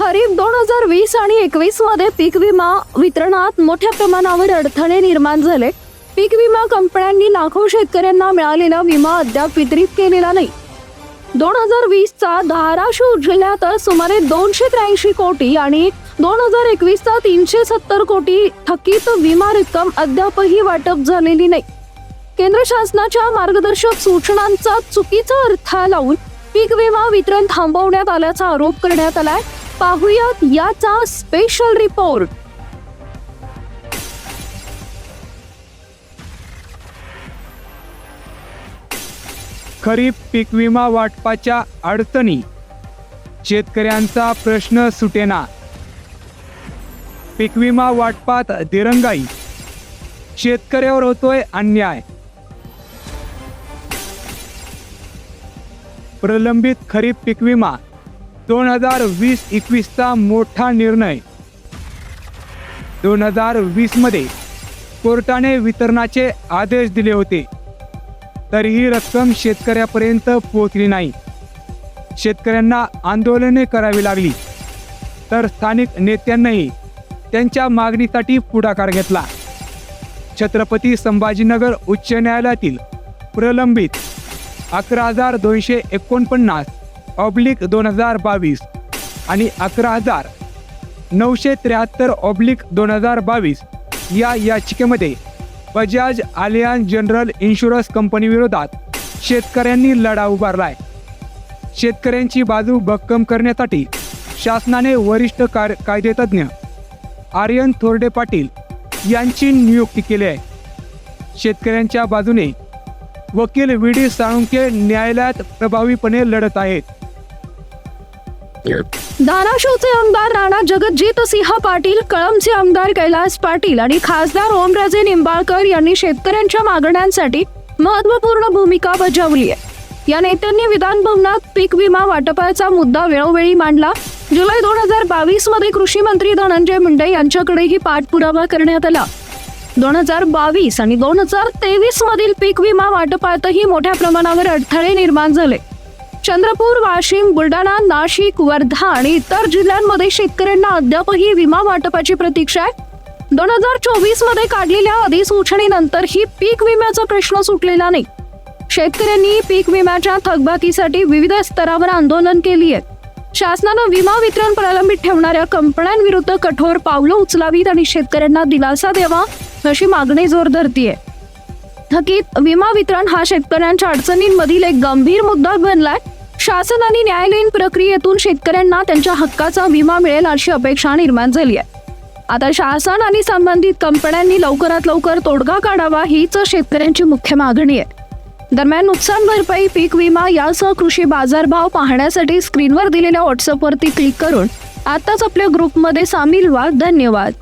खरीप दोन हजार वीस आणि एकवीसमध्ये पीक विमा वितरणात मोठ्या प्रमाणावर अडथळे निर्माण झाले. पीक विमा कंपन्यांनी लाखो शेतकऱ्यांना मिळालेला विमा अद्याप वितरित केलेला नाही. दोन हजार वीसचा धाराशिव जिल्ह्यात सुमारे दोनशे त्र्याऐंशी कोटी आणि दोन हजार एकवीसचा तीनशे सत्तर कोटी थकीत विमा रक्कम अद्यापही वाटप झालेली नाही. केंद्र शासनाच्या मार्गदर्शक सूचनांचा चुकीचा अर्थ लावून पीक विमा वितरण थांबवण्यात आल्याचा आरोप करण्यात आलाय. पाहुयात याचा स्पेशल रिपोर्ट खरीप पीक विमा वाटपाच्या अडचणी. शेतकऱ्यांचा प्रश्न सुटेना. पीक विमा वाटपात दिरंगाई. शेतकऱ्यावर होतोय अन्याय. प्रलंबित खरीप पीक विमा दोन हजार वीस एकवीसचा मोठा निर्णय. दोन हजार वीसमध्ये कोर्टाने वितरणाचे आदेश दिले होते. तरीही रक्कम शेतकऱ्यापर्यंत पोहोचली नाही. शेतकऱ्यांना आंदोलने करावी लागली. तर स्थानिक नेत्यांनाही त्यांच्या मागणीसाठी पुढाकार घेतला. छत्रपती संभाजीनगर उच्च न्यायालयातील प्रलंबित अकरा हजार दोनशे एकोणपन्नास. ऑब्लिक दोन हजार बावीस. आणि अकरा हजार नऊशे त्र्याहत्तर ऑब्लिक दोन हजार बावीस. या याचिकेमध्ये बजाज आलियान जनरल इन्शुरन्स कंपनीविरोधात शेतकऱ्यांनी लढा उभारलाय. शेतकऱ्यांची बाजू भक्कम करण्यासाठी शासनाने वरिष्ठ कार कायदेतज्ञ आर्यन थोरडे पाटील यांची नियुक्ती केली आहे. शेतकऱ्यांच्या बाजूने वकील व्ही डी साळुंके न्यायालयात प्रभावीपणे लढत आहेत. धाराशिवचे आमदार राणा जगजीत सिंह पाटील कळमचे आमदार कैलास पाटील आणि खासदार ओमराजे निंबाळकर यांनी शेतकऱ्यांच्या मागण्यांसाठी महत्त्वपूर्ण भूमिका बजावली आहे. या नेत्यांनी विधानभवनात पीक विमा वाटपाचा मुद्दा वेळोवेळी मांडला. जुलै दोन हजार बावीसमध्ये कृषी मंत्री धनंजय मुंडे यांच्याकडेही पाठपुरावा करण्यात आला. दोन हजार बावीस आणि दोन हजार तेवीस मधील पीक विमा वाटपातही मोठ्या प्रमाणावर अडथळे निर्माण झाले. चंद्रपूर वाशिम बुलढाणा नाशिक वर्धा आणि इतर जिल्ह्यांमध्ये शेतकऱ्यांना अद्यापही विमा वाटपाची प्रतीक्षा आहे. दोन हजार चोवीसमध्ये काढलेल्या अधिसूचनेनंतरही पीक विम्याचा प्रश्न सुटलेला नाही. शेतकऱ्यांनी पीक विम्याच्या थकबाकीसाठी विविध स्तरावर आंदोलन केली आहे. शासनानं विमा वितरण प्रलंबित ठेवणाऱ्या कंपन्यांविरुद्ध कठोर पावलं उचलावीत आणि शेतकऱ्यांना दिलासा द्यावा अशी मागणी जोर धरतीये. थकीत विमा वितरण हा शेतकऱ्यांच्या अडचणींमधील एक गंभीर मुद्दा बनलाय. शासन आणि न्यायालयीन प्रक्रियेतून शेतकऱ्यांना त्यांच्या हक्काचा विमा मिळेल अशी अपेक्षा निर्माण झाली आहे. आता शासन आणि संबंधित कंपन्यांनी लवकरात लवकर तोडगा काढावा हीच शेतकऱ्यांची मुख्य मागणी आहे. दरम्यान नुकसान भरपाई पीक विमा यासह कृषी बाजारभाव पाहण्यासाठी स्क्रीनवर दिलेल्या व्हॉट्सअपवरती क्लिक करून आताच आपल्या ग्रुपमध्ये सामील व्हा. धन्यवाद.